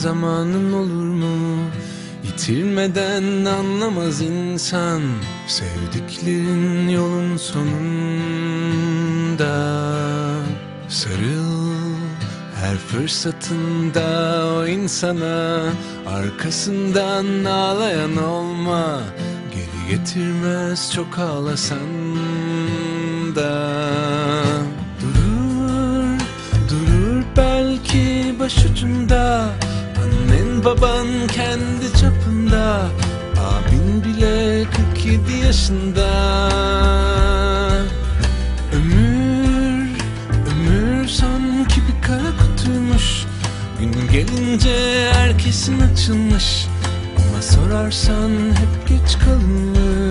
Zamanın olur mu? Yitirmeden anlamaz insan Sevdiklerin yolun sonunda. Sarıl her fırsatında o insana Arkasından ağlayan olma. Geri getirmez çok ağlasan da. Durur, durur belki başucunda Baban kendi çapında Abin bile 47 yaşında. Ömür, ömür sanki bir kara kutuymuş. Gün gelince herkesin açılmış. Ama sorarsan hep geç kalınmış.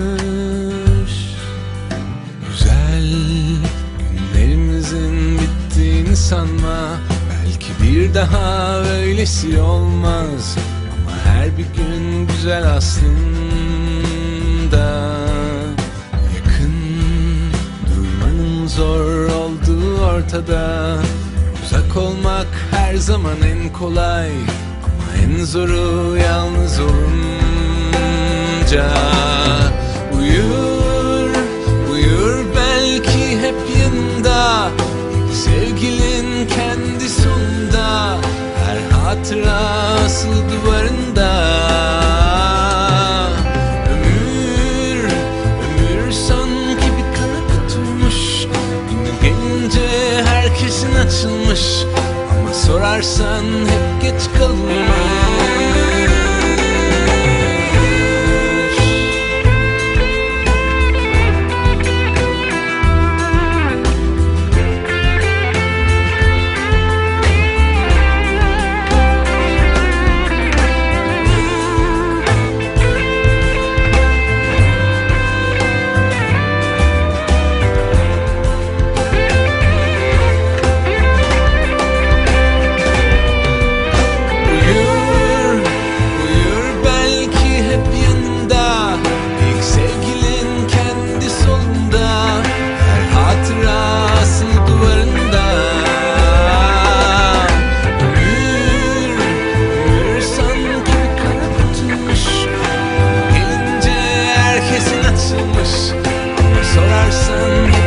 Güzel günlerimizin bittiğini sanma bir daha öylesi olmaz. Ama her bir gün güzel aslında. Yakın durmanın zor olduğu ortada. Uzak olmak her zaman en kolay. Ama en zoru yalnız olunca herkesin açılmış. Ama sorarsan hep geç kalınmış Ama sorarsan